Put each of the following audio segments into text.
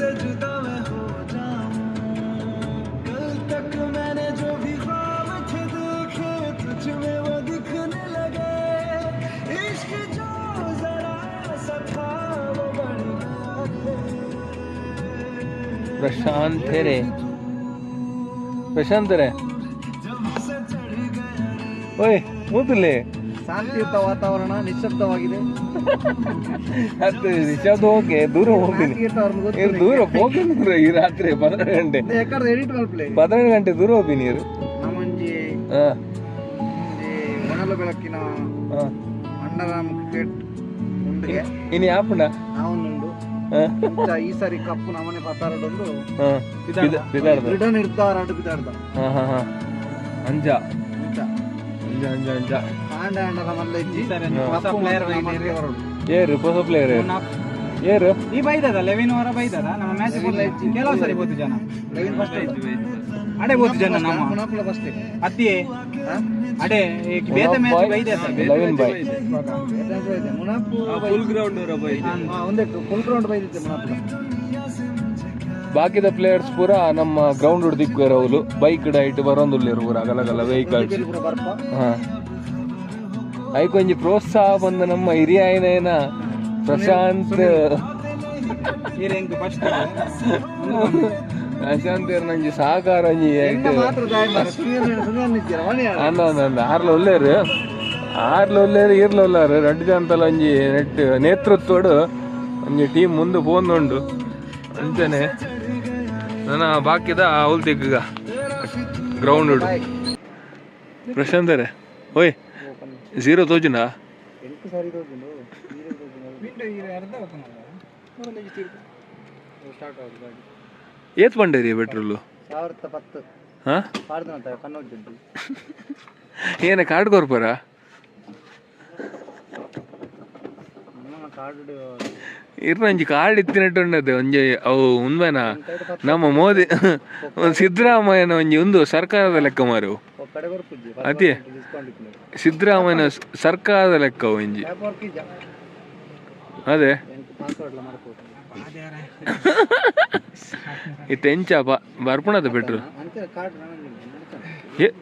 तुझसे जुदा मैं हो जाऊँ। कल तक मैंने जो भी ख्वाब थे देखे तुझ में वो दिखने लगे। इश्क जो जरा सा था वो बढ़ गया प्रशांत रे। प्रशांत रे। ओए मुतले ಶಾಂತಿಯುತ ವಾತಾವರಣ ನಿಶ್ಶಬ್ದವಾಗಿದೆ ಅಷ್ಟೇ ನಿಶ್ಶಬ್ದ ಓಕೆ ದೂರ ಹೋಗ್ತೀನಿ. ದೂರ ಹೋಗ್ತೀನಿ ದೂರ ಈ ರಾತ್ರಿ ಪದನೆರಡು ಗಂಟೆ. ಯಾಕಂದ್ರೆ ಗಂಟೆ ದೂರ ಹೋಗ್ತೀನಿ ಇವರು ನಮ್ಮಂಜಿ ಮೊದಲು ಬೆಳಕಿನ ಅಣ್ಣರಾಮ್ ಕ್ರಿಕೆಟ್ ಇನಿ ಇನ್ನು ಯಾಪಣ್ಣ ಅವನುಂಡು ಈ ಸಾರಿ ಕಪ್ಪು ನಮ್ಮನೆ ಪತ್ತಾರಡೊಂದು ಬಿದಾಡ್ದ ಹಾ ಬಿದಾಡ್ದ ಅಂಜ. ಅಂಜ ಅಂಜ ಅಂಜ. ಏರು ಹೊಸ ಪ್ಲೇಯರ್ ಏರು. ಈ ಬೈದದ? ಲೆವೆನ್ ಅವರ ಬೈದದ? ನಮ್ಮ ಮ್ಯಾಚ್ ಕೆಲವು ಸರಿ ಬೋತು ಜನ. ಲೆವೆನ್ ಫಸ್ಟ್ ಅಡೆ ಬೋತು ಜನ ನಮ್ಮ. ಮುನಾಪುಲ ಫಸ್ಟ್ ಅತ್ತಿ ಅಡೆ ಬೇತೆ ಮ್ಯಾಚ್ ಬೈದೆ ಲೆವೆನ್ ಬೈ ಮುನಾಪು ಫುಲ್ ಗ್ರೌಂಡ್ ಹಾ, ಒಂದೆಟ್ಟು ಫುಲ್ ಗ್ರೌಂಡ್ ಮುನಾಪುಲ ಬಾಕಿದ ಪ್ಲೇಯರ್ಸ್ ಪೂರ ನಮ್ಮ ಗ್ರೌಂಡ್ ದಿಕ್ಕು ಇರೋರು ಬೈಕ್ ಡೈಟ್ ಬರೋಂದುಲ್ಲೇರು ಪೂರ ಗಲಗಲ ವೆಹಿಕಲ್ಸ್ ಹಾ. ಐಕೊಂಜಿ ಪ್ರೋತ್ಸಾಹ ಬಂದ ನಮ್ಮ ಹಿರಿಯ ಏನೇನ? ಪ್ರಶಾಂತ್. ಪ್ರಶಾಂತ್ ನಂಗೆ ಸಹಕಾರ ಅಂದ ಆರ್ಲ ಒಳ್ಳೇರು ಆರ್ಲ ಒಳ್ಳೇರು ಈರ್ಲ ಒಳ್ಳಾರು ರಡ್ಡು ಜಂತಲ ಒಂಜಿ ನೆಟ್ ನೇತೃತ್ವಡು ಒಂಜಿ ಟೀಮ್ ಮುಂದೆ ಪೋಂದುಂಡು. ಅಂಚನೆ. ನನ್ನ ಬಾಕಿದ ಅವಲ್ ತೆಗ್ಗ ಗ್ರೌಂಡ್ ಪ್ರಶಾಂತರೇ ಓಯ್ ಝೀರೋ ತೋಜುನಾ ಎಂಟು ಸಾರಿ ತೋಜುಂಡು ಅರ್ಧ ಸ್ಟಾರ್ಟ್ ಆಗುದು ಗಾಡಿ ಏತ್ ಬಂಡೇರಿ ಪೆಟ್ರೋಲು ಸಾವಿರದ ಪತ್ತು ಹಾ ಪಾಡ್ದು ಅಂತ ಕಣ್ಣೋಗ್ತಿದ್ದು ಏನ ಕಾರ್ಡ್ ಕೊರ್ಪರ ನಮ್ಮ ಕಾರ್ಡ್ ಇರ್ನ ಒಂಜಿ ಕಾರ್ಡ್ ಇತ್ತಿನಟ್ಟುಂಡದೆ ಒಂಜಿ ಅವು ಉಂದ್ಮೇನ ನಮ್ಮ ಮೋದಿ ಸಿದ್ದರಾಮಯ್ಯನ ಒಂಜಿ ಒಂದು ಸರ್ಕಾರದ ಲೆಕ್ಕ ಮಾರು ಅದೇ ಸಿದ್ದರಾಮಯ್ಯನ ಸರ್ಕಾರದ ಲೆಕ್ಕ ಒಂಜಿ ಅದೇ. ಇತ್ತ ಎಂಚ ಬ ಬರ್ಪುಣದ ಪೆಟ್ರೋಲ್ ಅಂತ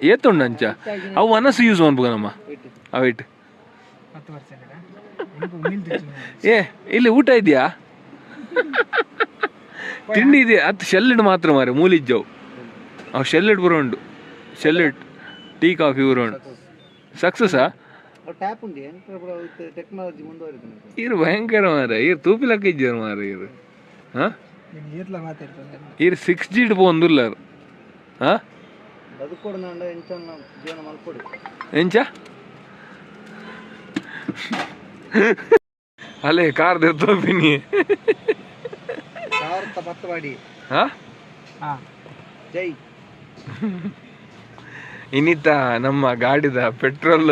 ಏತುಂಡು ಅಂಚ. ಅವು ಅನಸು ಯೂಸ್ ಮಾಡ್ಬೇಕು ನಮ್ಮ. ವರ್ಷ. ಏ ಇಲ್ಲಿ ಊಟ ಇದೆಯಾ? ತಿಂಡಿ ಇದೆಯಾ? ಅದು ಶೆಲ್ಲಿಡ್ ಮಾತ್ರ ಮಾರೆ ಮೂಲಿಜ್ಜವು. ಅವು ಶೆಲ್ಲಿಡ್ ಬರೋ ಉಂಡು ಶೆಲ್ಲಿಡ್ ಟೀ ಕಾಫಿ ಬರೋ ಉಂಡು ಸಕ್ಸಸ್ಸಾ ಟ್ಯಾಪ್ ಉಂಡಿ ಎಂಟು ಟೆಕ್ನಾಲಜಿ ಮುಂದುವರಿದ ಇರು ಭಯಂಕರ ಮಾರ ಇರು ತೂಪಿಲಕ್ಕ ಇಜ್ಜರು ಮಾರ ಇರು. ಹಾ? ಇರು ಸಿಕ್ಸ್ ಜಿ ಇಡ್ಬೋ ಹಾ? ಜೀವನ ಮಲ್ಕೊಡು. ಎಂಚ? ಅಲ್ಲೇ ಕಾರ್ ದೆತ್ತೋ ಕಾರ್ ಬಾಡಿ ಹಾ? ಹಾ. ಜೈ. ಇನ್ನಿತ ನಮ್ಮ ಗಾಡಿದ ಪೆಟ್ರೋಲ್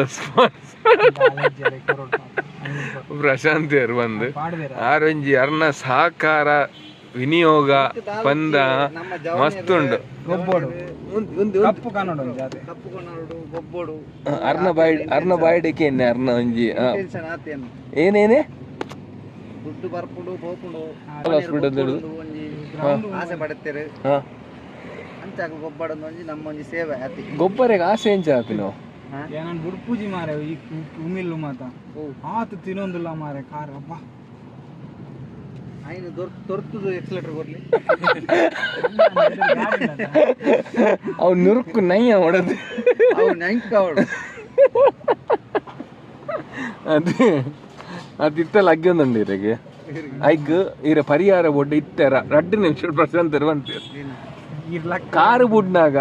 ಪ್ರಶಾಂತ್ ಅವರು ಬಂದು. ಆರೆಂಜಿ ಆರೊಂಜಿ ಅರ್ನ ಸಹಕಾರ ವಿನಿಯೋಗ ಪಂದ ಮಸ್ತುಂಡು ಗೊಬ್ಬೋಡು ಕಪ್ಪು ಕೊಣ್ಣೋಡು ಗೊಬ್ಬೋಡು ಅರ್ನ ಬಾಯ್ ಅರ್ನ ಬಾಯ್ಡಿಕೆ ಎನ್ನೆ ಅರ್ನ ಒಂಜಿ ಏನೇನೆ ದುಡ್ಡು ಬರ್ಪುಡು ಹೋಪುಡು ಹಾಸ್ಪಿಟಲ್ ಆಸೆ ಪಡುತ್ತೇರು ಹಾ. ಅಂಚಾಗ ಗೊಬ್ಬಡೊಂದು ಒಂಜಿ ನಮ್ಮ ಒಂಜಿ ಸೇವೆ ಆತಿ ಗೊಬ್ಬರಿಗೆ ಆಸೆ ಎಂಚ ಆಪಿನೋ ಏನನ್ ಗುಡ್ ಪೂಜಿ ಮಾರೆ ಈ ಉಮಿಲ್ಲು ಮಾತ. ಓ. ಆತು ತಿನ್ನೊಂದಿಲ್ಲ ಮಾರೆ ಕಾರ್ ಅಪ್ಪ ದೊರ್ ತೊರ್ತುದು ಎಕ್ಸಲೇಟರ್ ಬರ್ಲಿ ಅವ್ ನುರುಕು ನಯ್ಯ ಹೊಡೆದು. ಅವು ನಂಕ ಅವಳು. ಅದೇ ಅದು ಇತ್ತಲ್ಲ ಅಗ್ಗೆ ಒಂದುಂಡು ಇರಗೆ. ಐಗ್ ಇರ ಪರಿಹಾರ ಬೊಡ್ಡ ಇತ್ತರ ರಡ್ಡು ನಿಮಿಷ ಪ್ರಶಾಂತ್ ಇರ್ಲಕ್ಕ ಕಾರು ಬುಡ್ನಾಗ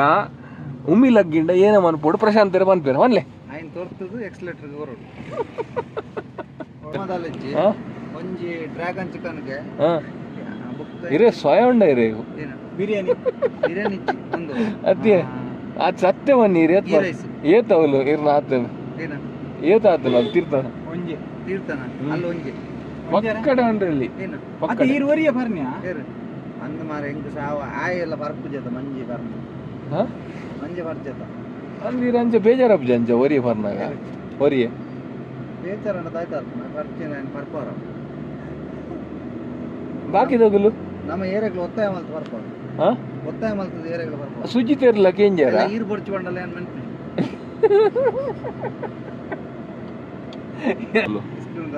ಉಮ್ಮಿ ಲಗ್ಗಿಂಡ ಏನ ಮನ್ಪೋಡು ಪ್ರಶಾಂತ್ ಬಂತೀರ ಒನ್ಲೆ ಐನ್ ತೊರ್ತುದು ಎಕ್ಸಲೇಟರ್ ಹಾ ಒಂಜಿ ಡ್ರ್ಯಾಗನ್ ಚಿಕನ್ಗೆ ಹಾ. ಇರೇ ಸ್ವಯಂ ಉಂಡ ಇರೇ ಬಿರಿಯಾನಿ. ಬಿರಿಯಾನಿ ಒಂದು. ಅದೇ ಆ ಸತ್ಯ ಬನ್ನಿ ಇರಿ ಗೀ ಏತ ಏತವಲು ಇರ್ನ ಆತನ. ಏತ ಆತನ ಅದು ತೀರ್ಥನ ಒಂಜಿ ತೀರ್ಥನ ಅಲ್ಲಿ ಒಂಜಿ ಪಕ್ಕಡ ಉಂಡ್ರಲ್ಲಿ ಪಕ್ಕಡೆ ಈರುವರಿಯ ಬರ್ನ್ಯಾ? ಅಂದ ಮಾರ ಹೆಂಗ ಸಾವ ಆಯ ಎಲ್ಲ ಬರ್ಪುಜೇತ ಮಂಜಿ ಬರ್ನ. ಹಾ? ಮಂಜಿ ಬರ್ಜೇತ ಅಲ್ಲಿ ಅಂಚ ಬೇಜಾರಪ್ಪ ಅಂಚ ಒರಿಯ ಬರ್ನಾಗ. ಒರಿಯ. ಬೇಚಾರ ದಾಯ್ತಾರ ಬರ್ತೀನಿ ನಾನು ಬರ್ಪಾರ ಬಾಕಿ ತಗಲು ನಮ್ಮ ಏರಿಯಾಗಳು ಒತ್ತಾಯ ಮಲ್ತು ಬರ್ಬೋದು. ಹಾ ಒತ್ತಾಯ ಮಲ್ತದ ಏರಿಯಾಗಳು ಬರ್ಬೋದು. ಸುಜಿತ್ ಇರಲ್ಲ ಕೇಂಜಾರ ನೀರು ಬೊಡ್ಚಿ ಬಂಡಲ್ಲ ಏನು ಮೆಂಟ್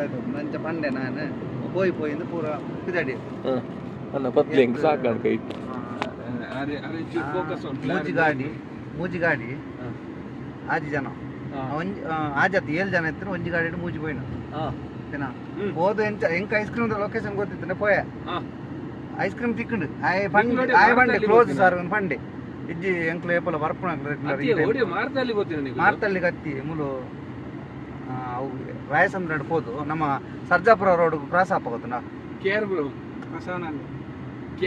ಆಯ್ತು. ನಂಚ ಪಂಡೆ ನಾನು. ಪೋಯ್ ಪೋಯ್ ಇಂದು ಪೂರ ಪಿದಾಡಿ. ಅನ್ನ ಪತ್ಲೆ ಹೆಂಗ್ ಸಾಕಣ ಕೈ. ಮೂಜಿ ಗಾಡಿ ಮೂಜಿ ಗಾಡಿ ಆಜಿ ಜನ. ಒಂಜಿ ಆಜತ್ ಏಳು ಜನ ಇತ್ತು ಒಂಜಿ ಗಾಡಿ ಮೂಜಿ ಮೂಜಿ ಪೋಯ್ನ ಓಕೆನಾ ಹೋದ ಎಂಚ ಎಂಕ ಐಸ್ ಕ್ರೀಮ್ ಲೊಕೇಶನ್ ಗೊತ್ತಿತ್ತು ಪೋಯ. ಐಸ್ ಕ್ರೀಮ್ ತಿಕ್ಕಂಡು ಆಯ್ ನೋಡಿ, ಆಯ್ ಪಂಡೆ ಕ್ಲೋಸ್. ಸರ್ ಒಂದು ಪಂಡೆ ಇಜ್ಜಿ ಎಂಕ್ಲ ಏಪಲ ಬರ್ಪುಣ ಮಾರ್ತಲ್ಲಿ ಗೊತ್ತಿನ ಮಾರ್ತಲ್ಲಿ ಕತ್ತಿ ಮುಲು ಆ, ಅವು ರಾಯಸಂದ್ರ ಹೋದು. ನಮ್ಮ ಸರ್ಜಾಪುರ ರೋಡ್ ಕ್ರಾಸ್ ಆಪ ನಾ ಕೇರ್ ಬ್ರೋ ಕಸವನಲ್ಲಿ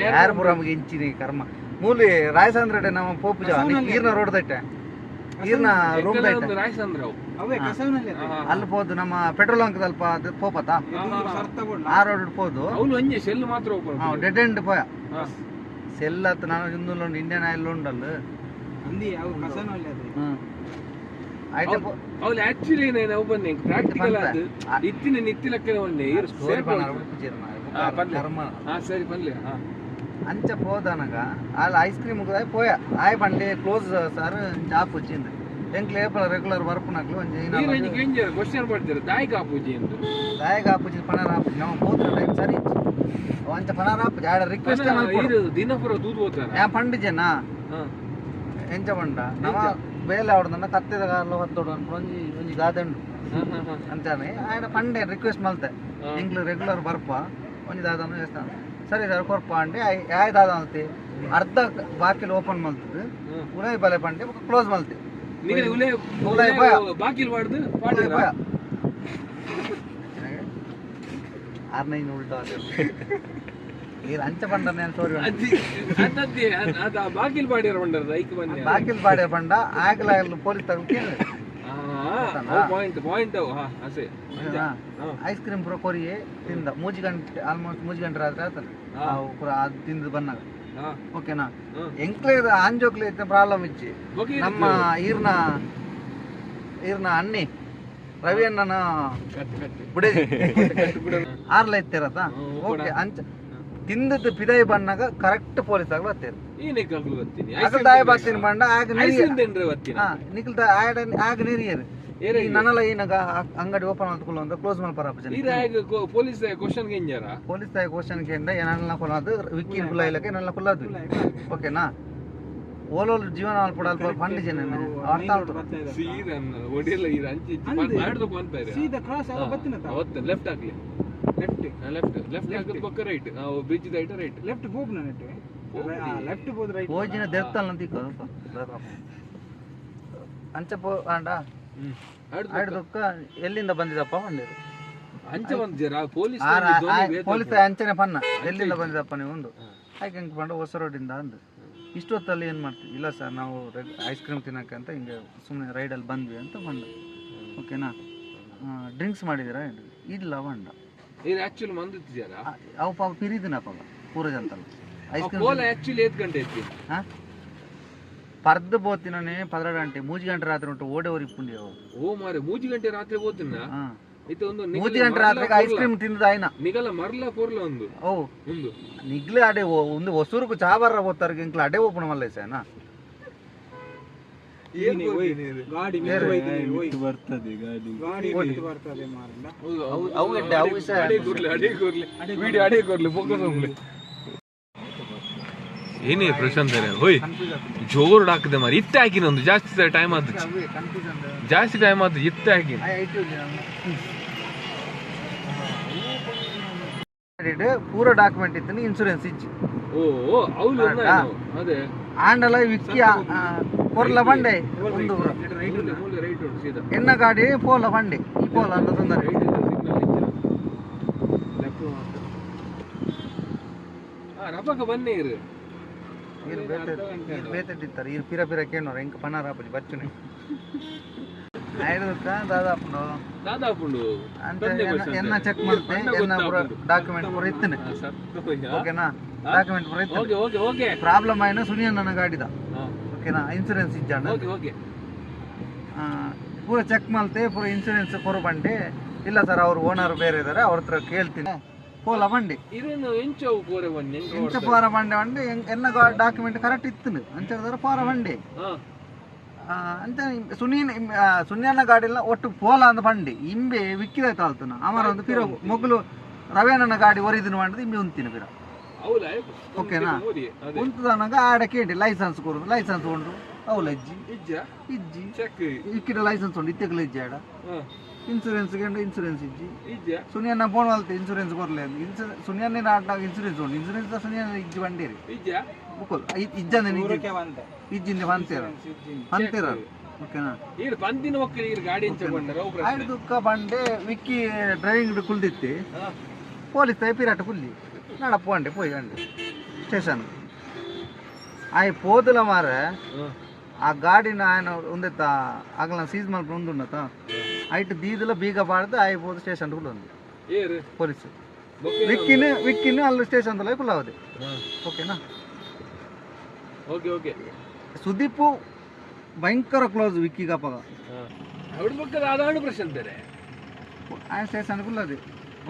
ಯಾರ್ಪುರಮ್ಗೆ ಇಂಚಿನಿ ಕರ್ಮ. ಮೂಲಿ ರಾಯಸಂದ್ರ ನಮ್ಮ ಪೋಪು ನೀರ್ನ. ರೋಡ್ ದೈತೆ. ನೀರ್ನ ರೂಮ್ ದೈತೆ. ರಾಯಸಂದ್ರ ಅವು ಅವೇ ಕಸವನಲ್ಲಿ ಹಾ, ಹಾ. ಅಲ್ಲಿ ಹೋದು ನಮ್ಮ ಪೆಟ್ರೋಲ್ ಅಂಕ್ ಅಲ್ಪ ಅದು ಪೋಪತ ಸರ್ತ ಕೊಡ್ಲ ಆ ರೋಡ್ ಹೋದು ಅವಳು ಒಂಜೆ ಶೆಲ್ ಮಾತ್ರ ಓಪನ್ ಡೆಡ್ ಎಂಡ್ ಪೋಯ ಸೆಲ್ ಅತ್ತ ನಾನು ಹಿಂದುಲ್ಲ ಇಂಡಿಯನ್ ಆಯಿಲ್ ಉಂಡಲ್ಲ ಅಂದಿ ಅವು ಕಸವನಲ್ಲಿ ಅದು ಹ್ಮ್ ಆಯ್ತು ಪೋ- ಅವಳು ಆಕ್ಚುಲಿ ನಾವು ಬನ್ನಿ ಪ್ರಾಕ್ಟಿಕಲ್ ಅದು ಆ. ಇತ್ತಿನ ನಿತ್ತಿಲಕ್ಕೆ ಒಳ್ಳೆ ಇರು ಸ್ಟೋರಿ ಪನ್ನಾರ ಉಪ್ಪುಜೀರ ಮಾರ್ರೆ. ಹಾ, ಪನ್ಲೆ. ಕರ್ಮ ಹಾ ಸರಿ ಬನ್ಲಿ ಹಾ ಅಂಚ పోదనగ వాళ్ళు ఐస్ క్రీమ్ కూడా పోయా ఆయ పండి క్లోజ్ సార్ జాబ్ వచ్చింది ఎంక్ లేపల రెగ్యులర్ వర్క్ నాకు ನೀರು ಒಂಜಿ ಕೇಂಜರ್ ಕ್ವಶನ್ ಮಾಡ್ತಾರೆ ದಾಯಿ ಕಾಪೂಜಿ ಅಂತ దాయగా ఆపుచి పనార ఆపుచి ನಾವು పోతున్న టైం ಸರಿ ಅಂಚ ಪನಾರ ಆಪುಜಿ ಆಡ ರಿಕ್ವೆಸ್ಟ್ ಇದು ದಿನ ಪುರ ದೂದ್ ಹೋಗ್ತಾರ ಯಾ ಪಂಡಿಜನ ಹಾ ಎಂಚ ಪಂಡ ನಮ ಬೇಲೆ ಆವಡದನ್ನ ಕತ್ತಿದ ಕಾಲ ಹೊತ್ತೋಡು ಅನ್ಕೊಂಡು ಒಂಜಿ ಒಂಜಿ ಗಾದಂಡು ಹಾ ಹಾ ಹಾ ಅಂತಾನೆ ಆಡ ಪಂಡೆ ರಿಕ್ವೆಸ್ಟ್ ಮಲ್ತೆ ಹಾ. ಇಂಗ್ಲು ರೆಗ್ಯುಲರ್ ಬರ್ಪ ಒಂಜಿ ದಾದನು చేస్తాను ಸರಿ ಸರ್ ಕೊರ್ಪ ಅಂಡೆ ಯಾಯ ದಾದ ಮಲ್ತಿ ಅರ್ಧ ಬಾಕಿಲ್ ಓಪನ್ ಮಲ್ತದು ಹ್ಮ್. ಉಳೈ ಬಲೆ ಪಂಡೆ ಕ್ಲೋಸ್ ಮಲ್ತಿ ಉಲೆ ಉಲೆ ಬಯ. ಬಾಕಿಲ್ ನೀರು ಅದದ್ದೇ ಅದ್- ಬಂಡರ ಬನ್ನಿ ಬಾಕಿಲ್ ಬಾಡೆ ಪಂಡ ಆಗಲ ಪೊಲೀಸ್ ತಗೊಂಡು ಪಾಯಿಂಟ್ ಪಾಯಿಂಟ್ ಹಾ ಅಸೆ ಐಸ್ ಕ್ರೀಮ್ ಪೂರ ಕೊರಿಯೆ ತಿಂದ. ಮೂಜಿ ಗಂಟೆ ಆಲ್ಮೋಸ್ಟ್ ಮೂಜಿ ಗಂಟೆ ರಾತ್ರಿ ಆತಲ್ಲ ಪೂರ ಅದು ತಿಂದು ಬಂದಾಗ. ಹಾ. ಓಕೆನಾ? ఆంజోక్లు అయితే ప్రాబ్లం ఇచ్చి ಪ್ರಾಬ್ಲಮ್ ಇಚ್ಚಿ ఈర్న ಈರ್ನ ಅನ್ನಿ ರವಿ ಅಣ್ಣನ ಬಿಡಿ. ಆರ್ಲ ಇತ್ತಿರತ್ತ ಓಕೆ ಅಂಚ ತಿಂದದ್ದು ಪಿದಾಯಿ ಬಣ್ಣಗ ಕರೆಕ್ಟ್ ಪೊಲೀಸ್ ಆಗ್ಲ ಹತ್ತಿರ ಅಕಲ್ ದಾಯ ಬಾಕ್ಸಿನ ಬಣ್ಣ ಆಗ ನೀರು ನಿಖಿಲ್ ದ ಆಗ ನೀರಿಯರು ನನ್ನಲ್ಲ ಏನಾಗ ಅಂಗಡಿ ಓಪನ್ ಮಾಡ್ಕೊಳ್ಳೋ ಅಂತ ಕ್ಲೋಸ್ ಮಾಡಿ ಪೊಲೀಸ್ ಕ್ವಶನ್ ಪೊಲೀಸ್ ಕೇಂದ್ರ ಏನನ್ನ ಕೊಲ್ಲದು ವಿಕ್ಕಿ ಕುಲ್ಲ ಇಲ್ಲಕ್ಕೆ ನನ್ನ ಕುಲ್ಲದು ಓಕೆನಾ ಓಲೋಲ್ ಜೀವನ ಮಾಡ್ಕೊಡಲ್ ಫಂಡ್ ಜನ ಅರ್ಥ ಆಯ್ತು. ಸೀದಾ ಒಡಿಯಲ್ಲ ಇದು ಅಂಚಿ ಅಂದೆ. ಮಾಡ್ದು ಬಂತಾರೆ ಸೀದಾ ಕ್ರಾಸ್ ಆಗ ಬತ್ತಿನ ಅವತ್ತು ಲೆಫ್ಟ್ ಆಗ್ಲಿ. ಲೆಫ್ಟ್ ಲೆಫ್ಟ್ ಲೆಫ್ಟ್ ಪಕ್ಕ ರೈಟ್ ನಾವು ಬ್ರಿಡ್ಜ್ ದೈಟ ರೈಟ್ ಲೆಫ್ಟ್ ಹೋಗ್ ಲೆಫ್ಟ್ ಹೋದ್ ರೈಟ್ ಅಂತ ಅಂಚ ಪೋ ಆಂಡ. ಎಲ್ಲಿಂದ ಬಂದಿದಪ್ಪ ಬಂದಿರು ಅಂಚೆ ಪೊಲೀಸ್ ಪೊಲೀಸ್ ಅಂಚನೆ ಪನ್ನ. ಎಲ್ಲಿಂದ ಬಂದಿದಪ್ಪ ನೀವು ಒಂದು? ಹಾಗೆ ಹಂಗೆ ಹೊಸ ರೋಡಿಂದ ಅಂದು. ಇಷ್ಟೊತ್ತಲ್ಲಿ ಏನು ಮಾಡ್ತೀವಿ ಇಲ್ಲ ಸರ್ ನಾವು ಐಸ್ ಕ್ರೀಮ್ ತಿನ್ನಕ್ಕೆ ಅಂತ ಹಿಂಗೆ ಸುಮ್ಮನೆ ರೈಡಲ್ಲಿ ಬಂದ್ವಿ ಅಂತ ಬಂದ. ಓಕೆನಾ ಡ್ರಿಂಕ್ಸ್ ಮಾಡಿದ್ದೀರಾ ಇಲ್ಲ ಬಂಡ. ಇದು ಆ್ಯಕ್ಚುಲಿ ಮಂದಿದ್ದಾರ ಆ, ಅವು ಪಾಪ ಪಿರಿದಿನಪ್ಪ ಪೂರ ಜಂತಲ್ಲ ಐಸ್ ಕ್ರೀಮ್ ಆ್ಯಕ್ಚುಲಿ ಏತ್ ಗಂಟೆ ಹಾಂ? ಪರ್ದ ಬೋತಿನೇ ಪದ್ರ ಗಂಟೆ ಮೂಜಿ ಗಂಟೆ ರಾತ್ರಿ ಉಂಟು ಅವು. ಓ ಮಾರೆ ಮೂಜಿ ಗಂಟೆ ರಾತ್ರಿ ಹಾಂ. ಇದು ಒಂದು ಮೂಜಿ ಗಂಟೆ ರಾತ್ರಿ ಐಸ್ ಕ್ರೀಮ್ ತಿಂದ ಆಯ್ನ ನಿಗಲ ಮರ್ಲ ಪೊರ್ಲ ಒಂದು. ಓ ಒಂದು. ನಿಗ್ಲೆ ಅಡೆ ಒಂದು ಹೊಸೂರುಕು ಚಾಬಾರ ಹೋಗ್ತಾರೆ ಇಂಕ್ಲ ಅಡೆ ಓಪನ್ ಮಲ್ಲ ಸೇನ ಗಾಡಿ ಬರ್ತದೆ. ಗಾಡಿ. ಬರ್ತದೆ ಮಾರಲ್ಲ ಅವು- ಅವು ಅಡೆ ಕೂರ್ಲಿ ಅಡೆ ಕೂರ್ಲಿ ವಿಡಿಯೋ ಅಡೆ ಕೂರ್ಲಿ ಫೋಕಸ್ ಹೋಗ್ಲಿ ಏನೇ ಪ್ರಶಾಂತ್ ಹೋಯ್ ಜೋರ್ ಹಾಕಿದೆ ಮಾರಿ ಇತ್ತೆ ಹಾಕಿನ ಒಂದು ಜಾಸ್ತಿ ಟೈಮ್ ಆದ ಜಾಸ್ತಿ ಟೈಮ್ ಆತು ಇತ್ತೆ ಹಾಕಿ ಪೂರ ಡಾಕ್ಯುಮೆಂಟ್ ಇತ್ತು ಇನ್ಸೂರೆನ್ಸ್ ಇಚ್ಚಿ ಓ ಅವ್ಲು. ಅದೇ ಆಂಡಲ ವಿಕ್ಕಿ ಪೊರ್ಲ ಬಂಡೆ ಒಂದು ಎನ್ನ ಗಾಡಿ ಪೋಲ ಬಂಡೆ ಈ ಪೋಲ ಅನ್ನೋ ತೊಂದರೆ ಬನ್ನಿ ಇರು ಪನ್ನಾರ ಹಾಪಿ ಬಚ್ಚುನೆ ಐದಕ್ಕ ದಾದಾಪುಂಡು ದಾದಾಪುಂಡು ಅಂತ ಎನ್ನ- ಎನ್ನ ಚೆಕ್ ಮಾಡ್ತೆ ಎನ್ನ ಡಾಕ್ಯುಮೆಂಟ್ ಪೂರ ಇತ್ತನೆ. ಓಕೆನಾ? ಡಾಕ್ಯುಮೆಂಟ್ ಪೂರ ಇತ್ತು ಓಕೆ ಓಕೆ ಓಕೆ. ಪ್ರಾಬ್ಲಮ್ ಆಯ್ನ ಸುನಿಯನ್ ನನ್ನ ಗಾಡಿದ. ಓಕೆನಾ? ಇನ್ಸೂರೆನ್ಸ್ ಇಜ್ಜಾಂಡ ಓಕೆ ಪೂರ ಚೆಕ್ ಮಾಡ್ತೆ ಪೂರ ಇನ್ಸೂರೆನ್ಸ್ ಕೊರು ಬಂಡೆ. ಇಲ್ಲ ಸರ್ ಅವ್ರು ಓನರ್ ಬೇರೆ ಇದ್ದಾರೆ ಅವ್ರ ಹತ್ರ ಕೇಳ್ತೀನಿ. ಎಂಚ ಇಂಚ ಪೋರ ಬಂಡೆ ಬಂಡಿ ಎನ್ನ ಡಾಕ್ಯುಮೆಂಟ್ ಕರೆಕ್ಟ್ ಇತ್ತು ಅಂಚ ಪೋರ ಬಂಡಿ. ಹಾ. ಆ, ಸುನಿಯನ್ನ ಸುನೀನ್ ಸುನ್ಯನ ಗಾಡಿಲ್ಲ ಒಟ್ಟು ಪೋಲ ಅಂದ ಬಂಡಿ. ಇಂಬೆ ವಿಕ್ಕಿದ ಆಲ್ತನ ಅಮರ ಒಂದು ಪಿರ ಮೊಗ್ಲು ರವೇನನ ಗಾಡಿ ಒರಿದಿನ ಮಾಡಿದ್ರೆ ಇಂಬೆ ಉಂತಿನ ಪಿರ. ಓಕೆನಾ? ಉಂತದನಗ ಆಡ ಕೇಳಿ ಲೈಸೆನ್ಸ್ ಕೊರು ಲೈಸೆನ್ಸ್ ಉಂಡು ಅವಲ ಇಜ್ಜಿ? ಇಜ್ಜ. ಇಕ್ಕಿಡ ಲೈಸೆನ್ಸ್ ಉಂಡು ಇತ್ತಗಲ ಇಜ್ಜಿ ಆಡ. ಹಾ ಇನ್ಸೂರೆನ್ಸ್ ಗಂಡು ಇನ್ಸೂರೆನ್ಸ್ ಇಜ್ಜಿ ಇಜ್ಜ ಸುನಿಯನ್ನ ಫೋನ್ ಮಲ್ತೆ ಇನ್ಸೂರೆನ್ಸ್ ಕೊರ್ಲೆ ಇನ್ಸೂರೆನ್ಸ್ ಸುನಿಯನ್ನ ಆಡ್ನಾಗ ಇನ್ಸೂರೆನ್ಸ್ ಉಂಡು ಇನ್ಸೂರೆನ್ಸ್ ಸುನಿಯನ್ನ ಇಜ್ಜಿ ಬಂಡೇರಿ ಇಜ್ಜ ಬುಕ್ಕಲ್ ಇಜ್ಜಂದೆ ಇಜ್ಜಿಂದ ಬಂತೀರ ಅಂತೀರ ಓಕೆನಾ ಈರು ಪಂದಿನ ಮಕ್ಕಳು ಈರು ಗಾಡಿ ಎಂಚ ಬಂಡರ ಅವು ಪ್ರಶ್ನೆ ಆಯ್ತು ದುಃಖ ಬಂಡೆ ವಿಕ್ಕಿ ಡ್ರೈವಿಂಗ್ ಕುಲ್ದಿತ್ತಿ ಹಾ. ಪೊಲೀಸ್ ತಾಯಿ ಪಿರಾಟ ಕುಲ್ಲಿ ನಡಪ್ಪ ಅಂಡೆ ಪೋಯ್ ಅಂಡೆ ಸ್ಟೇಷನ್ ಆಯ್ ಪೋದಲ ಮಾರ ಹಾ. ಆ ಗಾಡಿನ ఆయన ఉందెత్త అగల సీజ్ మల్ప ఉండున్నత ಆಯ್ತು ಬೀದಿಲ ಬೀಗ ಬಾರ್ದು ಆಯ್ಬೋದು ಸ್ಟೇಷನ್ ಕುಲ್ಲೊಂದು ಪೊಲೀಸ್ ವಿಕ್ಕಿನ ವಿಕ್ಕಿನ ಅಲ್ಲಿ ಸ್ಟೇಷನ್ ತಲೆ ಕುಲ್ಲಾವದೆ ಓಕೆನಾ ಓಕೆ ಓಕೆ ಸುದೀಪ್ ಭಯಂಕರ ಕ್ಲೋಸ್ ವಿಕ್ಕಿಗ ಅಪ್ಪಗ ಅವ್ರ ಬಗ್ಗೆ ಆದಾಳು ಪ್ರಶ್ನೆ ಬೇರೆ ಆ ಸ್ಟೇಷನ್ ಕುಲ್ಲದೆ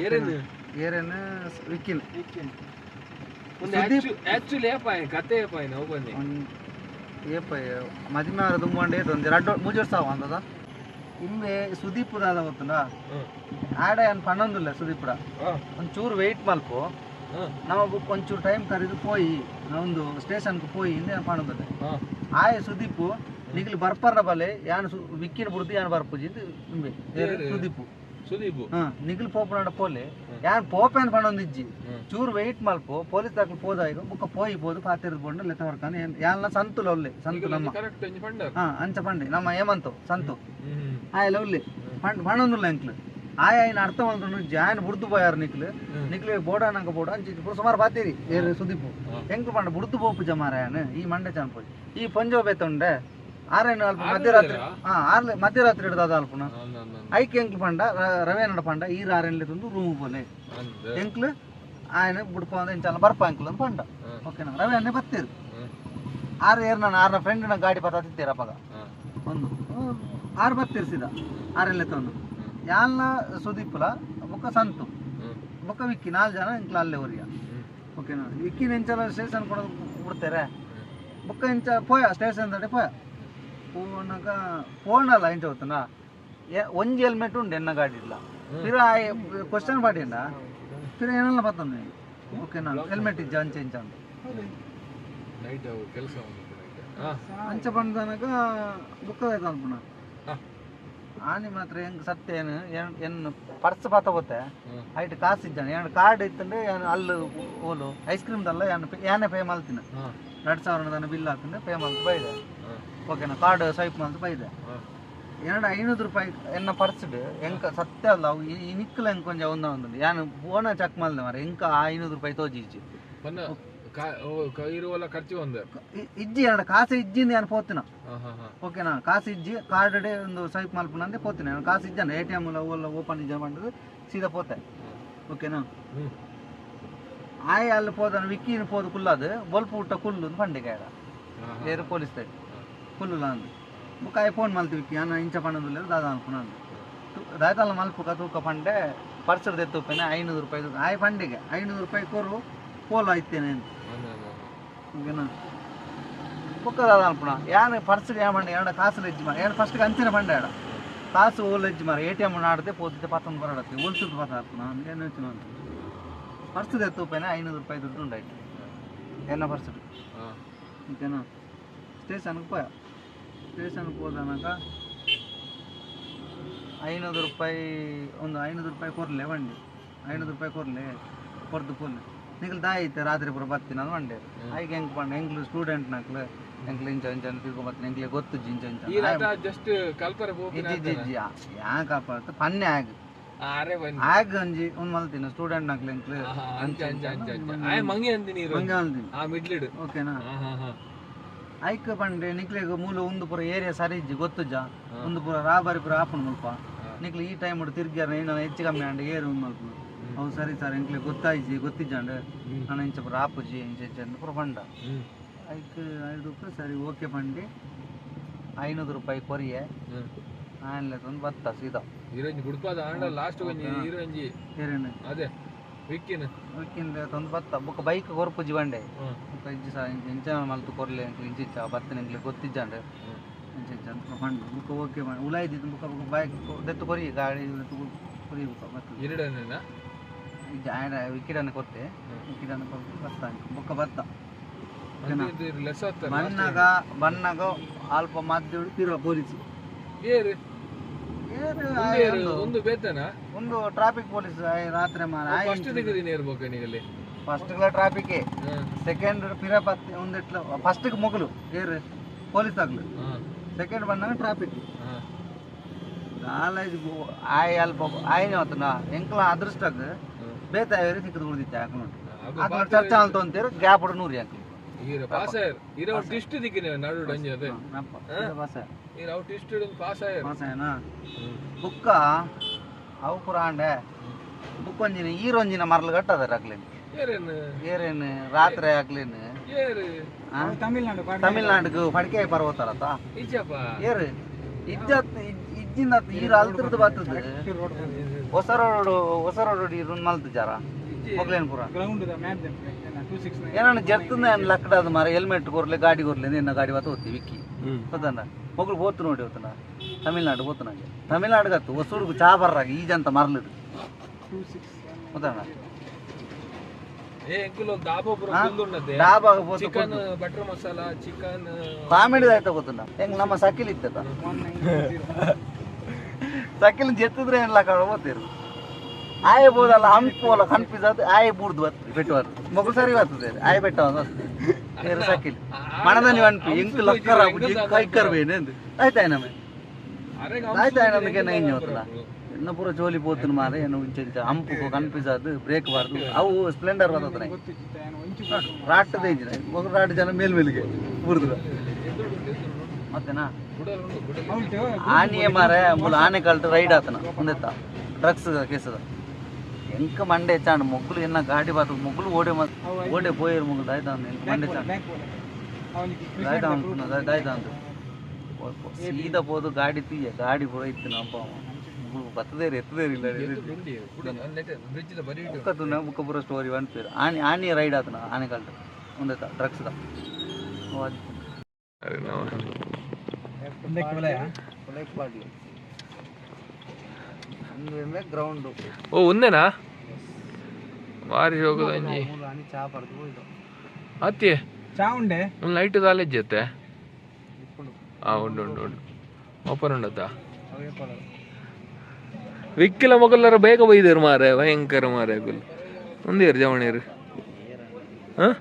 ಏರೇನು ಏರೇನು ವಿಕ್ಕಿನ ಆಕ್ಚುಲಿ ಏಪ ಕತೆ ಏಪ ನಾವು ಬನ್ನಿ ಏಪ ಮದುವೆ ಆದ್ರೆ ತುಂಬ ಒಂದೇ ಒಂದು ಎರಡು ಮೂರು ವರ್ಷ ಆವ ಅಂದದ ಇಮ್ಮೆ ಸುದೀಪ್ ದಾದ ಗೊತ್ತಲ್ಲ. ಆಡ ಏನ್ ಪನ್ನೊಂದಿಲ್ಲ ಸುದೀಪುರ. ಒಂಚೂರು ವೆಯ್ಟ್ ಮಲ್ಪು ನಾವು ನಾವು ಒಂಚೂರು ಟೈಮ್ ಕರೆದು ಪೋಯಿ ಒಂದು ಸ್ಟೇಷನ್ಗೆ ಪೋಯಿ ಹಿಂದೆ ಪಣದಲ್ಲ ಹಾ. ಆಯ ಸುದೀಪ್ ನಿಗ್ಲಿ ಬರ್ಪರ್ನ ಬಲೆ ಯಾನು ಸು ವಿಕ್ಕಿನ ಬುಡ್ದು ಯಾನು ಬರ್ಪುಜಿ ಇಂಬೆ ಸುದೀಪ್. ಸುದೀಪ್. ನಿಖಿಲ್ ಪೋಪ್ ನಾಡ ಪೋಲೆ. ಯಾನ್ ಪೋಪೆ ಅಂತ ಪಂಡೊಂದಿಜ್ಜಿ ಚೂರು ವೆಯ್ಟ್ ಮಲ್ಪೋ ಪೊಲೀಸ್ ದಾಖಲು ಪೋದಾಯಿಗು ಬುಕ್ಕ ಪೋಯಿ ಪೋದು ಪಾತಿರ್ ಬೋಂಡು ಲೆತ್ತ ಹೊರ್ಕೊಂಡು ಯಾನ್ನ ಸಂತುಲ ಒಲ್ಲೆ ಸಂತು ನಮ್ಮ. ಹಾ ಅಂಚ ಪಂಡೆ ನಮ್ಮ ಹೇಮಂತು ಸಂತು. ಆಯಲ್ಲ ಒಲ್ಲೆ ಪಂಡ್ ಪಂಡೊಂದುಲ್ಲ ಅಂಕ್ಲು. ಆಯ ಏನು ಅರ್ಥ ನುಜ್ಜಿ ಆಯ್ನ ಬುಡ್ದು ಬಾಯಾರ ನಿಕ್ಲು ನಿಕ್ಲು ಬೋಡ ನಂಗ ಬೋಡ ಸುಮಾರು ಬಾತೀರಿ ಸುದೀಪು. ಹೆಂಗ್ ಪಂಡ ಬುಡ್ದು ಬೋಪು ಜಮಾರಾಯನ್ ಈ ಮಂಡೆ ಚನ್ಪೋಜಿ ಈ ಪಂಜೋಬೆ ತೊಂಡೆ ಆರೇನು ಅಲ್ಪ ಮಧ್ಯರಾತ್ರಿ ಹಾ ಆರ್ಲೆ ಮಧ್ಯರಾತ್ರಿ ಹಿಡ್ದದ ಅಲ್ಪನ ಐಕ್ ಎಂಕ್ಲು ಪಂಡ ರ- ರವೇನಡ ಪಂಡ ಈ ಆರೆನ್ಲೆ ತಂದು ರೂಮ್ ಬೋಲೆ ಎಂಕ್ಲು ఆయన ಬುಡ್ಕೊಂಡ ಇಂಚಾಲ ಬರ್ಪ ಎಂಕ್ಲು ಅಂತ ಪಂಡ ಓಕೆನಾ ರವೆ ಅನ್ನೆ ಬತ್ತೀರಿ ಆರು ಏರ್ ನಾನು ಆರ್ನ ಫ್ರೆಂಡ್ನ ಗಾಡಿ ಪತ್ತ ತಿತ್ತೀರಪ್ಪಗ ಒಂದು ಹ್ಮ್. ಆರು ಬತ್ತೀರಿ ಸೀದಾ ಆರೆನ್ಲೆ ತಂದು ಯಾಲ್ನ ಸುದೀಪ್ಲ ಬೊಕ್ಕ ಸಂತು ಬೊಕ್ಕ ವಿಕ್ಕಿ ನಾಲ್ಕು ಜನ ಇಂಕ್ಲ ಅಲ್ಲೇ ಊರಿಯ ಓಕೆನಾ ವಿಕ್ಕಿನ ಇಂಚಲ ಸ್ಟೇಷನ್ ಕೊಡೋದು ಬಿಡ್ತಾರೆ ಬೊಕ್ಕ ಇಂಚ ಪೋಯ ಸ್ಟೇಷನ್ ತಡೆ ಪೋಯ పోనాక పోనాల ఏం చదువుతున్నా ಒಂಜಿ ಹೆಲ್ಮೆಟ್ ಉಂಡು ಎನ್ನ ಗಾಡಿ ಇಲ್ಲ ಫಿರ ಕ್ವಶನ್ ಪಾಡಿಂಡ ಫಿರ ಏನೆಲ್ಲ ಬರ್ತದೆ ಓಕೆನಾ ಹೆಲ್ಮೆಟ್ ಇಜ್ಜ ಅಂಚೆ ಇಂಚ ಅಂತ ನೈಟ್ ಕೆಲಸ ಅಂಚ ಬಂದನಕ ಬುಕ್ಕದಾಯ್ತು ಅನ್ಪುಣ ಹಾ. ಆನಿ ಮಾತ್ರ ಹೆಂಗ್ ಸತ್ಯ ಏನು ಏನ್- ಏನು ಪರ್ಸ್ ಪಾತ ಹೋತೆ ಹ್ಮ್. ಐಟ್ ಕಾಸು ಇದ್ದಾನೆ ಏನು ಕಾರ್ಡ್ ಇತ್ತಂದ್ರೆ ಏನು ಅಲ್ಲಿ ಓಲು ಐಸ್ ಕ್ರೀಮ್ದಲ್ಲ ಏನು ಏನೇ ಪೇ ಮಲ್ತಿನ ಎರಡು ಸಾವಿರ ಬಿಲ್ ಹಾಕಿಂದೆ ಪೇ ಮಲ್ತು ಬೈದೆ ಓಕೆನಾ ಕಾರ್ಡ್ ಸ್ವೈಪ್ ಮಲ್ತು ಬೈದೆ. ಎರಡು ಐನೂರು ರೂಪಾಯಿ ಎನ್ನ ಪರ್ಸ್ಡ್ ಎಂಕ ಸತ್ಯ ಅಲ್ಲ ಅವು ಈ- ನಿಕ್ಕಲ ಎಂಕ್ ಕೊಂಚ ಒಂದ ಒಂದು ಯಾನು ಫೋನ ಚೆಕ್ ಮಾಡ್ದೆ ಮಾರ ಎಂಕ ಐನೂರು ರೂಪಾಯಿ ಪನ್ನ ಇರುವಲ್ಲ ಖರ್ಚು ಒಂದು? ಇ- ಇಜ್ಜಿ ಎರಡು ಕಾಸು ಇಜ್ಜಿಂದ ನಾನು ಪೋತಿನ. ಓಕೆನಾ ಕಾಸು ಇಜ್ಜಿ ಕಾರ್ಡ್ ಡೇ ಒಂದು ಸ್ವೈಪ್ ಮಲ್ಪನಂದೆ ಪೋತಿನ. ನಾನು ಕಾಸು ಇಜ್ಜನ ಎ ಟಿ ಎಂ ಓಪನ್ ಇಜ್ಜ ಮಾಡಿದ್ರೆ ಸೀದಾ ಪೋತೆ ಓಕೆನಾ ಆಯ್ ಅಲ್ಲಿ ಪೋದನ ವಿಕ್ಕಿನ ಪೋದು ಕುಲ್ಲದು ಬೊಲ್ಪ ಊಟ ಕುಲ್ಲು ಪಂಡಿಗೆ ಬೇರೆ ಪೊಲೀಸ್ ತಡಿ ಕುಲ್ಲುಲ ಅಂದು ಬುಕ್ಕ ಆಯ್ ಫೋನ್ ಮಲ್ತು ವಿಕ್ಕಿ ಅನ್ನ ಇಂಚ ಪಣ್ಣದಿಲ್ಲ ದಾದ ಅನ್ಪುನಂದು ದಾಯ್ತಲ್ಲ ಮಲ್ಪುಕ ತೂಕ ಪಂಡೆ ಪರ್ಸರ್ ತೆತ್ತುಪ್ಪೇನೆ ಐನೂರು ರೂಪಾಯಿ ತೂಕ. ಆಯ್ ಪಂಡಿಗೆ ಐನೂರು ರೂಪಾಯಿ ಕೊರು ಪೋಲು ಐತೇನೆ ಅಂತ ಓಕೆನಾ ಬುಕ್ಕ ದಾದ ಅನ್ಪುಣ ಯಾನು ಪರ್ಸ್ಗೆ ಯಾ ಮಂಡೆ ಎರಡು ಕಾಸು ಎಜ್ಜಿ ಮಾರ ಏನು ಫಸ್ಟ್ಗೆ ಅಂಚಿನ ಪಂಡೆ ಆಡ ಕಾಸು ಓಲ್ ಎಜ್ಜಿ ಮಾರ ಎ ಟಿ ಎಂ ಆಡದೆ ಪೋತಿದ್ದೆ ಪತ್ತೊಂದು ಬರಡತ್ತೆ ಉಳ್ಸಿದ್ದು ಪತ್ತ ಹಾಕ್ಪುಣ ಏನು ಹೆಚ್ಚಿನ ಅಂತ ಪರ್ಸ್ ತೆತ್ತುಪ್ಪೇನೆ ಐನೂರು ರೂಪಾಯಿ ದುಡ್ಡು ಉಂಡಾಯ್ತು ಎನ್ನ ಪರ್ಸ್ ಓಕೆನಾ ಸ್ಟೇಷನ್ಗೆ ಪೋಯ ಸ್ಟೇಷನ್ಗೆ ಹೋದನಾಗ ಐನೂರು ರೂಪಾಯಿ ಒಂದು ಐನೂರು ರೂಪಾಯಿ ಕೊರ್ಲೆ ಬಂಡಿ ಐನೂರು ರೂಪಾಯಿ ಕೊರ್ಲೆ ಕೊರ್ದು ಕೊರ್ಲೆ ನಿಗಲ್ ದಾಯಿತ್ತೆ ಐತೆ ರಾತ್ರಿ ಪುರ ಬರ್ತೀನಿ ಅದು ಬಂಡೆ ಐಗೆ ಹೆಂಗೆ ಬಂಡೆ ಹೆಂಗ್ಲು ಸ್ಟೂಡೆಂಟ್ ನಕ್ಲೆ ಹೆಂಗ್ಲು ಇಂಚ ಇಂಚ ತಿರ್ಗೊ ಬರ್ತೀನಿ. ಹೆಂಗ್ಲೆ ಗೊತ್ತು ಜಿಂಚ ಇಂಚ ಜಸ್ಟ್ ಕಲ್ಪರೆ ಇಜ್ಜಿ ಇಜ್ಜಿ ಇಜ್ಜಿ ಯಾಕಪ್ಪ ಅಂತ ಪನ್ನೆ ಆಗ. ಆಗ ಒಂಜಿ ಒಂದು ಮಲ್ತೀನಿ ಸ್ಟೂಡೆಂಟ್ ನಾಕ್ಲು ಹೆಂಗ್ಲು ಅಂತೀನಿ ಮಂಗೆ ಮಿಡ್ಲಿಡ್ ಓಕೆನಾ ಐಕ್ ಬಂಡೆ ನಿಕ್ಲೆಗ್ ಮೂಲ ಒಂದು ಪುರ ಏರಿಯಾ ಸರಿ ಇಜ್ಜಿ ಜಾ ಒಂದು ಪುರ ರಾಬರಿ ಪುರ ಆಪುಂಡು ಮುಲ್ಪ. ನಿಕ್ಲೆ ಈ ಟೈಮ್ ಉಡು ತಿರ್ಗ್ಯಾರ ಏನೋ ಹೆಚ್ಚು ಕಮ್ಮಿ ಅಂಡೆ ಏರು ಒಂದು ಮಲ್ಪ. ಅವು ಸರಿ ಸರ್ ಇಂಕ್ಲೆ ಗೊತ್ತಾಯ್ಜಿ ಗೊತ್ತಿಜ್ಜಂಡೆ ನಾನು ಇಂಚ ಪುರ ಆಪುಜಿ ಇಂಚ ಇಂಚ ಅಂತ ಪುರ ಬಂಡ ಹ್ಮ್. ಐಕ್ ಐದು ರೂಪಾಯಿ ಸರಿ ಓಕೆ ಪಂಡಿ ಐನೂರು ರೂಪಾಯಿ ಕೊರಿಯೆ. ಆನ್ಲೈನ್ ಆನ್ಲೆ ತಂದು ಬತ್ತ ಸೀದಾ. ಹೀರೋಯಿನ್ ಗುಡ್ಪಾದ ಲಾಸ್ಟ್ ಹೀರೋಯಿನ್. ಅದೇ. ವಿಕ್ಕಿನ ವಿಕ್ಕಿಂದ ತೊಂದು ಬತ್ತ ಬೊಕ್ಕ ಬೈಕ್ ಕೊರ್ಪುಜಿ ಬಂಡೆ. ಹ್ಮ್. ಬೊಕ್ಕ ಇಜ್ಜಿ ಸಹ ಇಂಚನ ಮಲ್ತು ಕೊರ್ಲೆ ಅಂತ ಇಂಚಿಚ್ಚ ಬತ್ತನ ಇಂಗ್ಲಿ ಗೊತ್ತಿಜ್ಜಂಡೆ ಇಂಚಿಚ್ಚ ಅಂತ ಬುಕ್ಕ ಓಕೆ ಮಾಡಿ. ಉಲಾಯ್ದಿದ್ದು ಬುಕ್ಕ ಬುಕ್ಕ ಬೈಕ್ ದೆತ್ತು ಕೊರಿ ಗಾಡಿ ದೆತ್ತು ಕೊರಿ ಬುಕ್ಕ ಬತ್ತ ಎರಡನೇನ? ಇಜ್ಜ ಆಯ್ಡ ವಿಕಿಡನ್ನ ಕೊತ್ತೆ ವಿಕಿಡನ್ನ ಕೊಟ್ಟು ಬತ್ತ ಬುಕ್ಕ ಬತ್ತ ಬಣ್ಣಗ ಬಣ್ಣಗ ಅಲ್ಪ ಮದ್ದು ತಿರುವ ಪೊಲೀಸ್. ಏರು? ಒಂದು ವೇತನ? ಒಂದು ಟ್ರಾಫಿಕ್ ಪೊಲೀಸ್ ರಾತ್ರಿ ಫಸ್ಟ್ ದಿಗದಿನ ಇರ್ಬೇಕು ನಿಗಲ್ಲಿ ಫಸ್ಟ್ ಟ್ರಾಫಿಕ್ ಸೆಕೆಂಡ್ ಪಿರಪತ್ತಿ ಒಂದಿಟ್ಲ ಫಸ್ಟ್ ಮೊಗಲು. ಏರ್ ಪೊಲೀಸ್ ಆಗ್ಲು. ಸೆಕೆಂಡ್ ಬಂದಾಗ ಟ್ರಾಫಿಕ್ ಕಾಲೇಜ್ ಆಯ್ ಅಲ್ಪ ಆಯ್ನ ಹೊತ್ತನ ಎಂಕ್ಲ ಅದೃಷ್ಟಕ್ಕೆ ಬೇತ ಏರಿ ಸಿಕ್ಕದು ಉಳಿದಿತ್ತೆ ಹಾಕೊಂಡು ಚರ್ಚೆ ಅಂತ ಅಂತೀರ ಗ್ಯಾಪ್ ನೂರಿ ಹಾಕಿ ಪಾಸ್ ಆಯರ್. ಅವ್ರು ನಡು ಡಂಜಿ ಅದೇ. ಪಾಸ್ ಆಯರ್. ಮಾಸೇನ ಬುಕ್ಕ ಅವು ಪುರ ಆಂಡೆ ಬುಕ್ ಒಂಜಿನ ಈರೊಂಜಿನ ಮರಲು ಕಟ್ಟದ ಹಾಕ್ಲೇನು ಏರೇನು? ಏರೇನು? ರಾತ್ರಿ ಹಾಕ್ಲೇನು ಏರು? ತಮಿಳ್ನಾಡು ತಮಿಳ್ನಾಡಿಗೆ ಪಡಿಕೆ ಪರ್ವತಾರತ್ತ. ಈಚಪ್ಪ? ಏರು? ಇಜ್ಜತ್ ಇಜ್ಜಿಂದ ಈರು ಅಲ್ತಿರ್ದು ಬರ್ತದೆ ಹೊಸ ರೋಡು ಹೊಸ ರೋಡು ಇರು ಮಲ್ತು ಜಾರ. ಮೊಗ್ಲೇನ್ ಪುರ ಏನೋ ಅದು ಮಾರ ಹೆಲ್ಮೆಟ್ ಕೊರ್ಲಿ ಗಾಡಿ ಕೊರ್ಲಿ ನಿನ್ನ ಗಾಡಿ ಬತ್ತ ಹೋಗ್ತಿ ವಿಕ್ಕಿ ಗೊತ್ತಂಡ ಮಗಳು ಹೋತು ನೋಡಿ ಹೋತನ ತಮಿಳ್ನಾಡು ಹೋತು ನಂಗೆ. ತಮಿಳ್ನಾಡಿಗೆ ಹತ್ತು ಹೊಸೂರ್ಗು ಚಾ ಬರ್ರಾಗ ಈಜಂತ ಅಂತ ಗೊತ್ತಣ್ಣ ಕಾಮಿಡಿ ಆಯ್ತಾ ಗೊತ್ತಣ್ಣ ಹೆಂಗ್ ನಮ್ಮ ಸಕಿಲ್ ಇತ್ತದ ಸಕಿಲ್ ಜೆತ್ತಿದ್ರೆ ಏನ್ ಲಕ್ಕ ಓದ್ತಿರು ಆಯೆ ಬೋದಲ್ಲ ಅಲ್ಲ ಹಂಪಿದ ಆಯೆ ಬೂಡ್ದು ಬರ್ತದೆ ಬೆಟ್ಟು ಬರ್ತದೆ ಮಗು ಸರಿ ಬರ್ತದೆ ಆಯೆ ಬೆಟ್ಟ ಒಂದು ಸಕಿಲ್ ಮಣದಲ್ಲಿ ಅನ್ಪಿ ಎಂಕ್ ಲಕ್ಕರ ಕೈಕರ್ಬೇನೆ ಎಂದು ಆಯ್ತಾಯ ನಮಗೆ ಆಯ್ತಾಯ ನಮಗೆ ನೈನ್ ಹೋತಲ್ಲ ಎನ್ನ ಪೂರ ಜೋಲಿ ಪೋತನ ಮಾರೆ ಏನು ಉಂಚೆ ಇಂಚ ಹಂಪು ಕನ್ಪಿಸದು ಬ್ರೇಕ್ ಬಾರ್ದು ಅವು ಸ್ಪ್ಲೆಂಡರ್ ಬರ್ತದೆ ರಾಟದ ಇಂಜಿನ ಮಗು ರಾಟ್ ಜನ ಮೇಲ್ಮೇಲಿಗೆ ಬುರ್ದು ಮತ್ತೆನಾ ಆನೆಯ ಮಾರೆ ಮುಲ ಆನೆ ಕಾಲ್ ರೈಡ್ ಆತನ ಮುಂದೆ ಡ್ರಗ್ಸ್ ಕೇಸದ ಎಂಕ ಮಂಡೆ ಚಾಂಡ್ ಮೊಗ್ಲು ಎನ್ನ ಗಾಡಿ ಬಾತು ಮೊಗ್ಲು ಓಡೆ ಮತ್ ಓಡೆ ಪೋಯರ್ ಮೊಗ್ಲು ದಾಯ್ತ ಮಂಡೆ ಚಾಂಡ್ ದಾಯ್ತ ದಾಯ್ತ ಅಂತ ಸೀದಾ ಪೋದು ಗಾಡಿ ತೀಯ ಗಾಡಿ ಪೋಯ್ತು ನಪ್ಪ ಮೊಗ್ಲು ಬತ್ತದೇರಿ ಎತ್ತದೇರಿ ಇಲ್ಲ ಬ್ರಿಡ್ಜ್ ಬರೀ ಇಟ್ಟು ಮುಖ ತುನ ಮುಖ ಪೂರ ಸ್ಟೋರಿ ಒನ್ ಪೇರು ಆನೆ ಆನೆ ರೈಡ್ ಆತನ ಆನೆ ಕಲ್ತು ಮುಂದೆತ್ತ ಡ್ರಗ್ಸ್ ದ ಓ ಒಂದೇನಾ? ಬಾರಿ ಹೋಯ್ತು ಅತ್ತಿ? ಚಾ ಉಂಡೆ? ಒಂದು ನೈಟ್ ಕಾಲೇಜ್ ಜೊತೆ? ಆ ಉಂಡು ಉಂಡು ಉಂಡು. ಓಪನ್ ಉಂಡತ್ತಾ ವಿಕ್ಕಿಲ ಮೊಗಲ್ಲರ ಬೇಗ ಬೈದರು ಮಾರೆ ಭಯಂಕರ ಮಾರೆ ಗುಲ್ ಒಂದೇರು ಜವಣೀರು ಹಾಂ?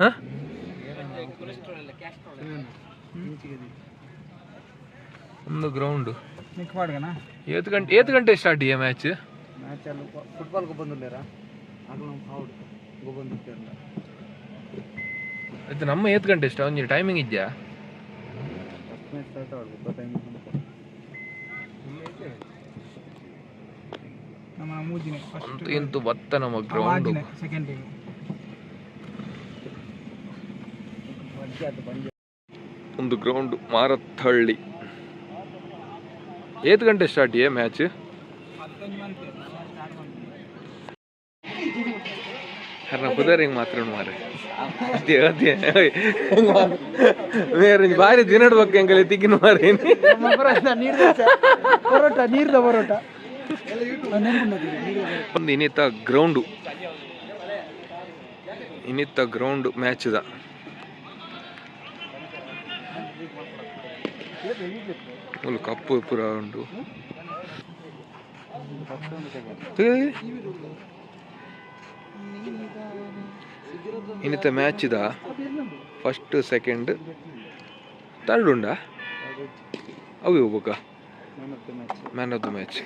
ಹಾಂ? ಒಂದು ಗ್ರೌಂಡು ಏತ್ ಗಂಟೆ ಏತ್ ಗಂಟೆ ಸ್ಟಾರ್ಟ್ ಈ ಮ್ಯಾಚ್ ಮ್ಯಾಚ್ ಅಲ್ಲಿ ಫುಟ್ಬಾಲ್ ಬಂದಿಲ್ಲೇರಾ ಆಗಲು ಹೌದು ಬಂದಿರ್ತಿರಲ್ಲ ಆಯ್ತು ನಮ್ಮ ಏತ್ ಗಂಟೆ ಇಷ್ಟ ಒಂದು ಟೈಮಿಂಗ್ ಇದೆಯಾ? ಸ್ಟಾರ್ಟ್ ಆಗ್ಬೇಕು ಟೈಮಿಂಗ್ ನಮ್ಮ ಮೂಜಿನ ಅಂತೂ ಇಂತೂ ಬತ್ತ ನಮ್ಮ ಗ್ರೌಂಡ್ ಸೆಕೆಂಡ್ ಒಂದು ಗ್ರೌಂಡ್ ಮಾರತ್ತಹಳ್ಳಿ. ಏತ್ ಗಂಟೆ ಸ್ಟಾರ್ಟ್ ಏ ಮ್ಯಾಚ್ ಅರ್ನ ಕುದರಿಂಗ್ ಮಾತ್ರ ಬೇರೆ ಬಾರಿ ಹೆಂಗಲ್ಲಿ ತಿಕ್ಕಿನ ಮಾರಿ. ಪರೋಟ ನೀರ್ದ ಪರೋಟ ಒಂದು ಇನ್ನಿತ್ತ ಗ್ರೌಂಡು ಗ್ರೌಂಡ್ ಮ್ಯಾಚ್ ದ. ಫುಲ್ ಕಪ್ಪು ಪುರ ಉಂಟು. ಇನ್ನಿತ ಮ್ಯಾಚ್ ಇದ? ಫಸ್ಟ್ ಸೆಕೆಂಡ್ ತರ್ಡ್ ಉಂಡಾ ಅವು ಹೋಗ್ಬೇಕ ಮ್ಯಾನ್ ಆಫ್ ದ ಮ್ಯಾಚ್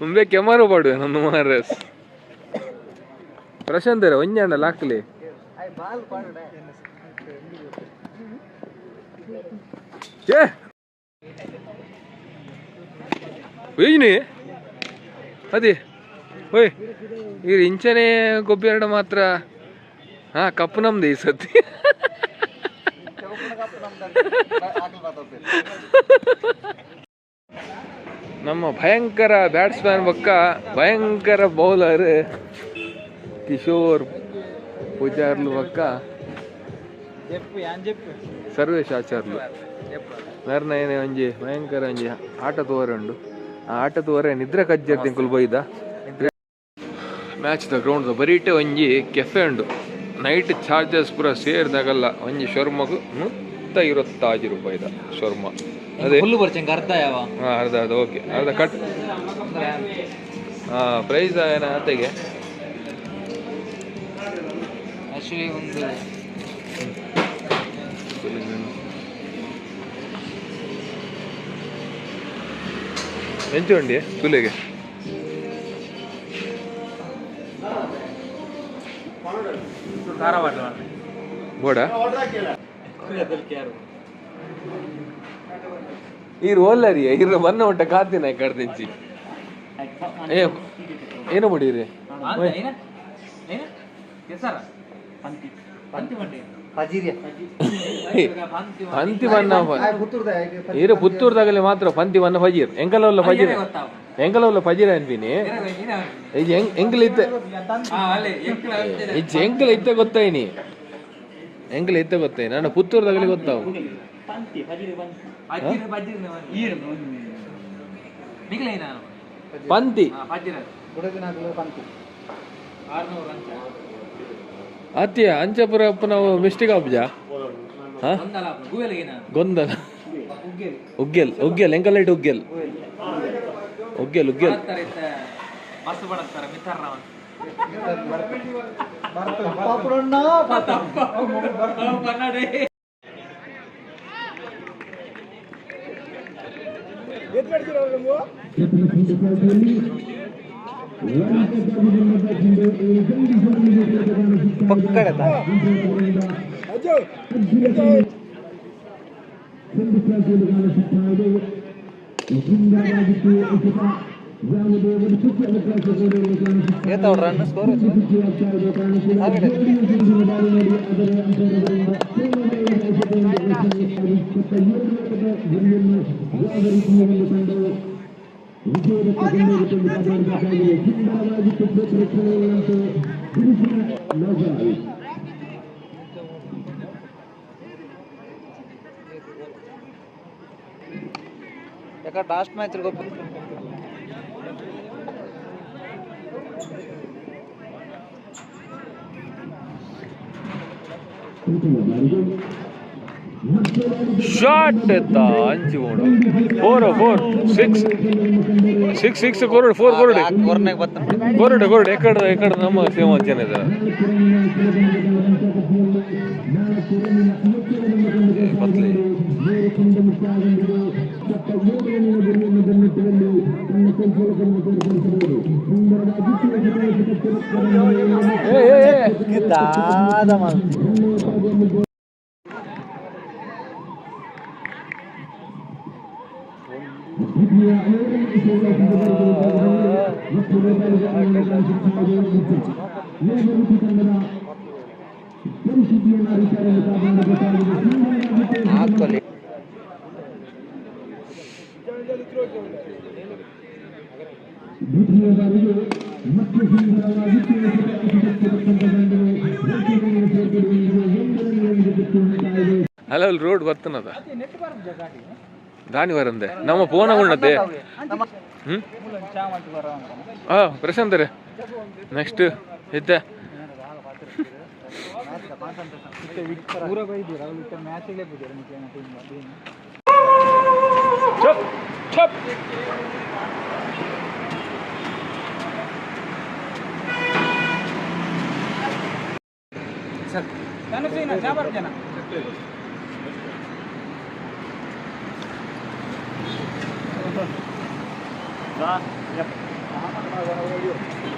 ಮುಂಬೆ ಕೆಮಾರು ಪಾಡು ನನ್ನ ಮಾರಸ್. ಪ್ರಶಾಂತರ ಒಂಜಾಂಡ ಲಾಕ್ಲಿ ಏ! ಅದಿ, ಓಯ್, ಈ ಇಂಚನೆ ಗೊಬ್ಬೆರಡು ಮಾತ್ರ. ಹಾ, ಕಪ್ಪು ನಮ್ದು ಈ ಸತಿ ನಮ್ಮ ಭಯಂಕರ ಬ್ಯಾಟ್ಸ್ಮನ್ ಪಕ್ಕ ಭಯಂಕರ ಬೌಲರ್ ಕಿಶೋರ್ ಪೂಜಾರ್ಲು ಜೆಪ್ಪು ಸರ್ವೇಶ್ ಆಚಾರ್ಲು. ನರ್ನಯನೆ ಒಂಜಿ ಭಯಂಕರ ಒಂಜಿ ಆಟ ತೋರೆ ಉಂಡು. ಆ ಆಟ ತೋರೆ ನಿದ್ರೆ ಕಜ್ಜರ್ತಿ ಕುಲ್ಬೈದ ಮ್ಯಾಚ್ ದ ಗ್ರೌಂಡ್ ಬರೀಟೆ ಒಂಜಿ ಕೆಫೆ ಉಂಡು. ನೈಟ್ ಚಾರ್ಜಸ್ ಪೂರ ಸೇರಿದಾಗಲ್ಲ ಒಂಜಿ ಶರ್ಮಗು ನೂತ್ತ ಇರುತ್ತಾಜಿ ರೂಪಾಯಿದ ಶೊರ್ಮ. ಅದೇ ಅರ್ಧ ಯಾವ? ಹಾಂ ಅರ್ಧ ಅರ್ಧ ಓಕೆ. ಅರ್ಧ ಕಟ್ ಹಾಂ ಪ್ರೈಸ್ ಏನ ಆತೆಗೆ ಆಕ್ಚುಲಿ ಒಂದು ಎಂಚು ಉಂಡಿ ತುಲೆಗೆ ಬೋಡ ಈ ಒಲ್ಲರಿ ಇರು ಬನ್ನ ಉಂಟ ಕಾತಿನ ಕಡ್ದಿಂಚಿ ಏ ಏನು ಮಾಡಿರಿ? ಪಜಿರಿಯ ಪಂತಿ ಪುತ್ತೂರ್ದಾಗಲಿ ಮಾತ್ರ ಪಂತಿ ಬನ್ನ ಫಜೀರ್. ಎಂಕಲವಲ್ಲ ಫಜೀರ್ ಎಂಕಲವಲ್ಲ ಫಜೀರ್ ಅನ್ಬಿನಿ? ಇದು ಹೆಂಗ್ ಎಂಕಲ್ ಇತ್ತೆ ಇದು ಎಂಕಲ್ ಇತ್ತೆ ಗೊತ್ತಾಯ್ನಿ ಎಂಕಲ್ ಇತ್ತೆ ಗೊತ್ತಾಯಿ ನಾನು ಪುತ್ತೂರ್ದಾಗಲಿ ಗೊತ್ತಾವು ಪಂತಿ ಪಂತಿ ಅತ್ಯ ಅಂಚಪುರ ನಾವು ಮಿಸ್ಟೇಕ್ ಅಬ್ಜ ಗೊಂದಲ. ಉಗ್ಗೆಲ್ ಉಗ್ಗೆಲ್ ಎಂಕಲೈಟ್ ಉಗ್ಗೆಲ್. ಉಗ್ಗೆಲ್ ಉಗ್ಗೆಲ್. पकड़ता ये तो रन स्कोर है आगे ಮಸ್ತ್ ಬಡತ್ತಾರ ಮಿತಾರ ಪಕ್ಕಡ ಏತಾವ್ ರನ್ ಸ್ಕೋರ್ ಯಾಕ ಲಾಸ್ಟ್ ಮ್ಯಾಚ್ ಗೊತ್ತ ಶಾಟ್ ಎತ್ತ ಅಂಚಿ ಮೂಡು four four six six six ಕೊರಡ್ four ಕೊರಡು ಕೊರಡ್ ಕೊರಡ್ ಎಕಡ ಎಕಡ ನಮ್ಮ ಸೇಮ್ ಜನ ಇದೆ. ಏ ಏ ಏ, ಏ. ದಾದ ಮಾಡ ಹಾಕೊಳ್ಳಿ ಅಲ್ಲ ಅಲ್ಲಿ ರೋಡ್ ಬರ್ತನದ ದಾನಿ ವರಂದೆ. ನಮ್ಮ ಫೋನ್ ಉಣ್ಣತೆ ಹ್ಮ್? ಹಾ ಪ್ರಶಾಂತ್ ರೇ. ನೆಕ್ಸ್ಟ್ ಇದ್ದೆ. ಪೂರ Да. Я. Ага, давай, давай, давай.